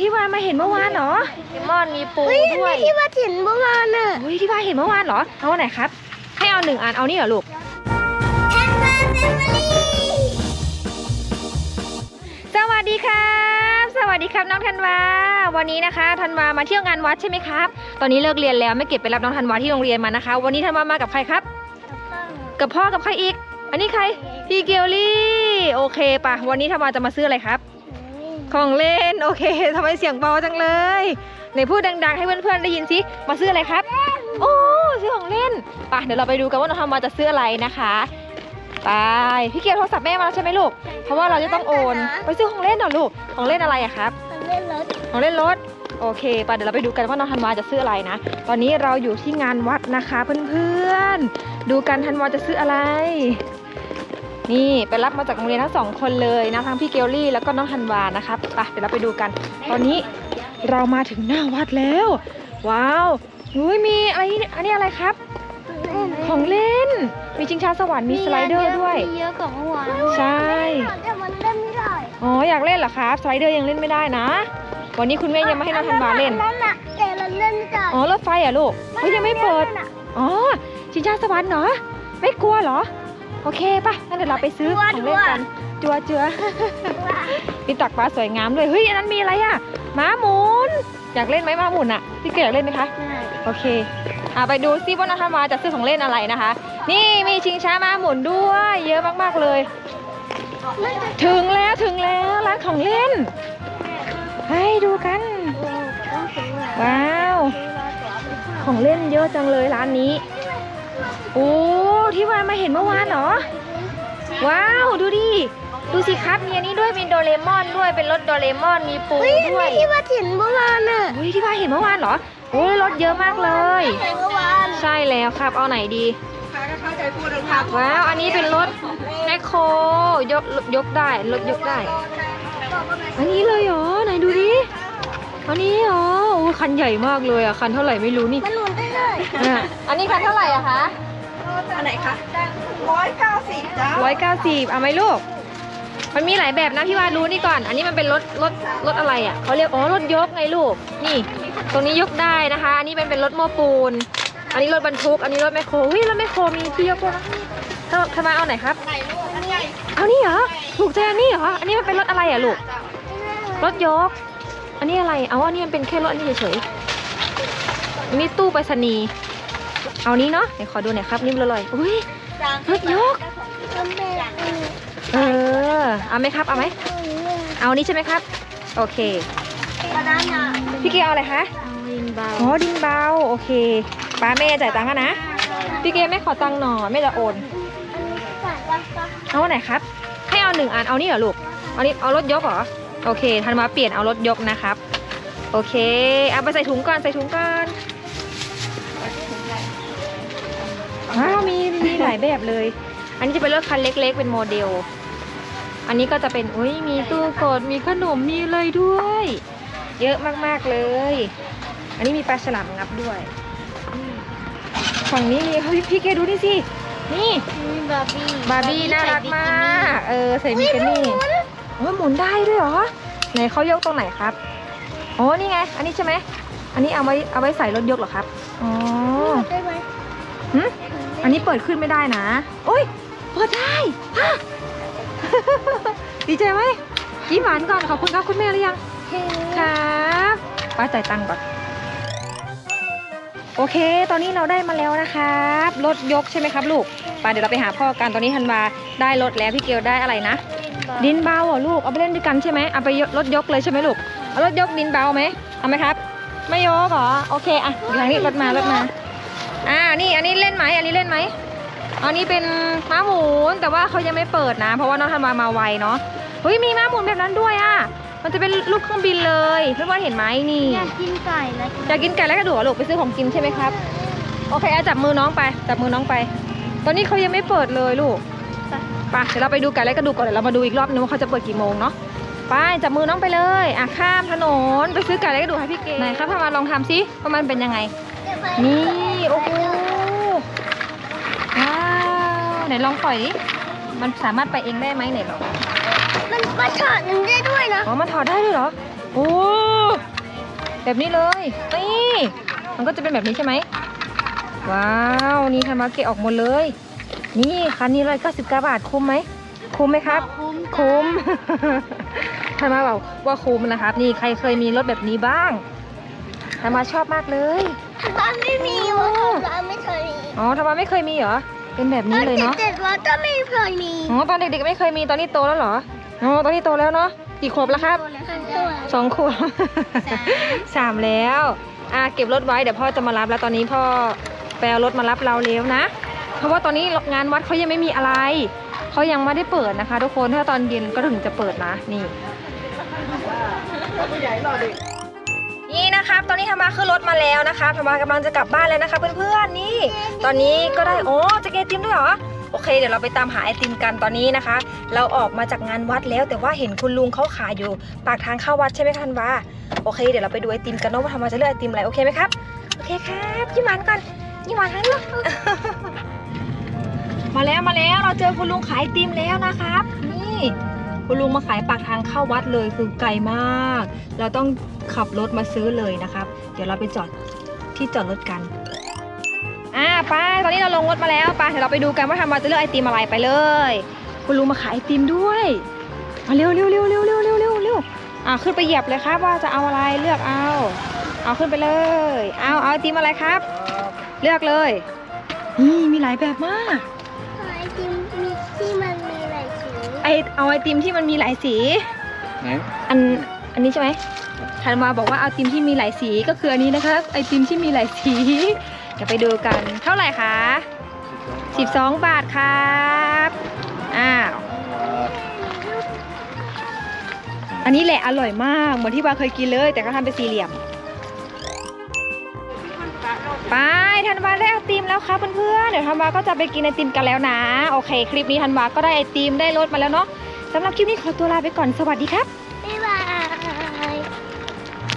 ที่วานมาเห็นเมื่อวานเหรอมีมอนมีปูเฮ้ยอันด้วยนี้ที่ว่าถิ่นเมื่อวานน่ะเฮ้ยที่วานเห็นเมื่อวานเหรอ เอาอันไหนครับ ให้เอาหนึ่งอัน เอานี่เหรอลูกแอนนาแฟมิลี่สวัสดีครับ สวัสดีครับน้องธันวา วันนี้นะคะธันวามาเที่ยวงานวัดใช่ไหมครับ ตอนนี้เลิกเรียนแล้วไม่เก็บไปรับน้องธันวาที่โรงเรียนมานะคะ วันนี้ธันวามากับใครครับ กับพ่อกับใครอีก อันนี้ใคร พี่เกลลี่ โอเคปะวันนี้ธันวาจะมาซื้ออะไรครับ ของเล่น โอเคทำไมเสียงเบาจังเลยไหนพูดดังๆ ให้เพื่อนๆได้ยินสิมาซื้ออะไรครับ โอ้ซื้อของเล่นไปะเดี๋ยวเราไปดูกันว่าน้องธันวาจะซื้ออะไรนะคะไปพี่เกลโทรศัพท์แม่มาแล้วใช่ไหมลูก เพราะว่าเราจะต้องโอน ไปซื้อของเล่นเหรอลูก ของเล่นอะไรอะครับเล่นรถของเล่นรถโอเคไปะเดี๋ยวเราไปดูกันว่าน้องธันวาจะซื้ออะไรนะ ตอนนี้เราอยู่ที่งานวัดนะคะเพื่อนๆ ดูกันธันวาจะซื้ออะไร นี่ไปรับมาจากโรงเรียนทั้งสองคนเลยนะทั้งพี่เกลลี่แล้วก็น้องธันวานะครับไปเดี๋ยวเราไปดูกัน ตอนนี้เรามาถึงหน้าวัดแล้ว ว้าวอุ้ยมีอะไรนี่อันนี้อะไรครับ ของเล่น มีชิงช้าสวรรค์มีสไลเดอร์ด้วยมีเยอะกว่าเมื่อวานใช่แต่มันเล่นไม่ได้อ๋ออยากเล่นเหรอครับสไลเดอร์ยังเล่นไม่ได้นะ วันนี้คุณแม่ยังไม่ให้น้องธันวาเล่นอันั่นน่ะแต่เราเล่นไม่ได้อ๋อรถไฟเหรอะลูกเฮ้ยยังไม่เปิดอ๋อชิงช้าสวรรค์เหรอไม่กลัวเหรอ โอเคป่ะงั้นเดี๋ยวเราไปซื้อของเล่นกันจัวเจือมีตักปลาสวยงามด้วยเฮ้ยอันนั้นมีอะไรอะม้าหมุนอยากเล่นไหมม้าหมุนอะพี่เกดอยากเล่นไหมคะโอเคอะไปดูซิว่าน้องธันวาจะซื้อของเล่นอะไรนะคะ นี่มีชิงช้าม้าหมุนด้วย เยอะมากๆเลย ถึงแล้วถึงแล้วร้านของเล่นให้ดูกันว้าว ของเล่นเยอะจังเลยร้านนี้ โอ้ที่วานมาเห็นเมื่อวานเหรอ ว้าว ดูดิ ดูสิครับมีอันนี้ด้วยมีโดเรมอนด้วยเป็นรถโดเรมอนมีปูเฮ้ยอันด้วยนี้ที่ว่าถิ่นเมื่อวานน่ะเฮ้ยที่วานเห็นเมื่อวานเหรอโอ้ยรถเยอะมากเลยเมื่อวานใช่แล้วครับเอาไหนดีว้าวอันนี้เป็นรถแมคโครยกยกได้รถยกได้ อันนี้เลยเหรอไหนดูดิอันนี้เหรอโอ้คันใหญ่มากเลยอะคันเท่าไหร่ไม่รู้นี่ มันหมุนได้เลย อะอันนี้คันเท่าไหร่อะคะอันไหนคะร้อยเก้าสิบจ้าร้อยเก้าสิบเอาไหมลูก มันมีหลายแบบนะพี่วารู้นี่ก่อน อันนี้มันเป็นรถรถรถอะไรอะเขาเรียกอ๋อรถยกไงลูก นี่ ตรงนี้ยกได้นะคะ อันนี้เป็นเป็นรถโม้ปูน อันนี้รถบรรทุก อันนี้รถแมคโครเฮ้ยรถแมคโครมีที่ยกด้วยนะทำทำไมเอาไหนครับเอานี่เหรอถูกใจอันนี้เหรอ อันนี้มันเป็นรถอะไรอะลูก รถยก อันนี้อะไร เอาอันนี้มันเป็นแค่รถอันนี้เฉยๆอั นนี้ตู้ไปรษณีย์เอานี้เนาะไหนขอดูหน่อยครับนี่มันเลยอุ้ยรถยกเออเอาไหมครับเอาไหมเอานี้ใช่ไหมครับ โอเคพี่เกเอาอะไรคะวินบาอ๋อดินเบาโอเคป้าแม่จ่ายตังค์นะ พี่เกไม่ขอตังค์หน่อยแม่จะโอนเอาไหนครับ ให้เอาหนึ่งอันเอานี่เหรอลูกเอานี่เอารถยกเหรอโอเค ทันมาเปลี่ยนเอารถยกนะครับ โอเค เอาไปใส่ถุงก่อนใส่ถุงก่อน ว้าวมีมีหลายแบบเลย อันนี้จะเป็นรถคันเล็ก ๆ เป็นโมเดล อันนี้ก็จะเป็นอุ้ยมีตู้กดมีขนมมีอะไรด้วย เยอะมากๆเลย อันนี้มีปลาฉลามงับด้วยฝั่งนี้มีเฮ้ยพี่เกดูนี่สินี่มีบาร์บี้บาร์บี้น่ารักมากเออใส่บิกินี่โอ้ยหมุนได้ด้วยเหรอไหนเขายกตรงไหนครับอ๋อนี่ไง อันนี้ใช่ไหมอันนี้เอาไว้เอาไว้ใส่รถยกเหรอครับอ๋อได้ไหม หึอันนี้เปิดขึ้นไม่ได้นะโอ้ยเปิดได้ฮะ ดีใจไหมยิ้มหวานก่อนขอบคุณครับคุณแม่หรือยัง ครับป้าจ่ายตังค์ก่อน โอเค ตอนนี้เราได้มาแล้วนะครับ รถยกใช่ไหมครับลูกไปเดี๋ยวเราไปหาพ่อกัน ตอนนี้ธันวาได้รถแล้วพี่เกลได้อะไรนะ ดินเบาเหรอลูก เอาไปเล่นด้วยกันใช่ไหมเอาไปยกรถยกเลยใช่ไหมลูก เอารถยกดินเบาไหมเอาไหมครับ ไม่ยกเหรอ โอเคอะอยู่ทางนี้รถมารถมา อ่า นี่อันนี้เล่นไหมอันนี้เล่นไหม อันนี้เป็นม้าหมุนแต่ว่าเขายังไม่เปิดนะ เพราะว่าน้องธันวามาไวเนาะ เฮ้ยมีม้าหมุนแบบนั้นด้วยอะมันจะเป็นลูกเครื่องบินเลย เพื่อนๆเห็นไหมนี่ อยากกินไก่นะอยากกินไก่และกระดูกเหรอลูกไปซื้อของกินใช่ไหมครับ โอเคเอาจับมือน้องไป จับมือน้องไป ตอนนี้เขายังไม่เปิดเลยลูกไปเดี๋ยวเราไปดูไก่และกระดูกก่อนเดี๋ยวเรามาดูอีกรอบนึงว่าเขาจะเปิดกี่โมงเนาะไปจับมือน้องไปเลยอะข้ามถนนไปซื้อไก่และกระดูกให้พี่เก๋ไหนครับพามาลองทำซิว่ามันเป็นยังไง นี่ โอ้โหว้าวไหนลองปล่อยดิมันสามารถไปเองได้ไหมไหนลองมันมาถอดมันได้ด้วยนะอ๋อมันถอดได้ด้วยเหรอโอ้แบบนี้เลยนี่มันก็จะเป็นแบบนี้ใช่ไหมว้าวนี่ธันวาเกะออกหมดเลย นี่คันนี้ร้อยเก้าสิบเก้าบาทคุ้มไหมคุ้มไหมครับ คุ้มคุ้มธันวาบอกว่าคุ้มนะครับ นี่ใครเคยมีรถแบบนี้บ้างธันวาชอบมากเลย ร้านไม่มีวะร้านไม่เคยมีอ๋อธันวาไม่เคยมีเหรอ เป็นแบบนี้เลยเนาะเด็กๆว่าก็ไม่เคยมีอ๋อตอนเด็กๆไม่เคยมีตอนนี้โตแล้วเหรอ อ๋อตอนนี้โตแล้วเนาะ กี่ขวบแล้วครับตัวสองขวบ สามแล้ว อะเก็บรถไว้เดี๋ยวพ่อจะมารับแล้วตอนนี้พ่อไปเอารถมารับเราแล้วนะ เพราะว่าตอนนี้งานวัดเขายังไม่มีอะไร เขายังไม่ได้เปิดนะคะ ทุกคนถ้าตอนเย็นก็ถึงจะเปิดนะนี่ นี่นะครับตอนนี้ธรรมาขึ้นรถมาแล้วนะคะธรรมากำลังจะกลับบ้านแล้วนะคะ เพื่อนๆนี่ ตอนนี้ก็ได้โอ้จะเกนไอติมด้วยเหรอโอเคเดี๋ยวเราไปตามหาไอติมกันตอนนี้นะคะ เราออกมาจากงานวัดแล้ว แต่ว่าเห็นคุณลุงเขาขายอยู่ ปากทางเข้าวัดใช่ไหมคะธันวาโอเคเดี๋ยวเราไปดูไอติมกันเนาะว่าธรรมาจะเลือกไอติมอะไรโอเคไหมครับโอเคครับยิ้มหวานก่อนยิ้มหวานให้ลูกมาแล้วมาแล้วเราเจอคุณลุงขายไอติมแล้วนะครับ นี่ คุณลุงมาขายปากทางเข้าวัดเลยคือไกลมาก เราต้องขับรถมาซื้อเลยนะครับ เดี๋ยวเราไปจอดที่จอดรถกันอ่าไปตอนนี้เราลงรถมาแล้วไปเดี๋ยวเราไปดูกันว่าทำมาจะเลือกไอติมอะไรไปเลย คุณลุงมาขายไอติมด้วยมาเร็วเร็วเร็วเร็วเร็วเร็วเร็วเร็วอ่าขึ้นไปเหยียบเลยครับว่าจะเอาอะไรเลือกเอาเอาขึ้นไปเลย เอาเอาไอติมอะไรครับ เลือกเลย นี่มีหลายแบบมากไอติมมีที่มันมีหลย ไอเอาไอติมที่มันมีหลายสี ไหนอันอันนี้ใช่ไหมธันวาบอกว่าเอาไอติมที่มีหลายสีก็คืออันนี้นะคะไอติมที่มีหลายสี เดี๋ยวไปดูกัน เท่าไหร่คะ 12 บาทครับอ้าวอันนี้แหละอร่อยมากเหมือนที่วาเคยกินเลย แต่ก็ทำเป็นสี่เหลี่ยม ธันวาได้ไอติมแล้วค่ะเพื่อนๆเดี๋ยวธันวาก็จะไปกินไอติมกันแล้วนะ โอเค คลิปนี้ธันวาก็ได้ไอติมได้รถมาแล้วเนาะสำหรับคลิปนี้ขอตัวลาไปก่อนสวัสดีครับ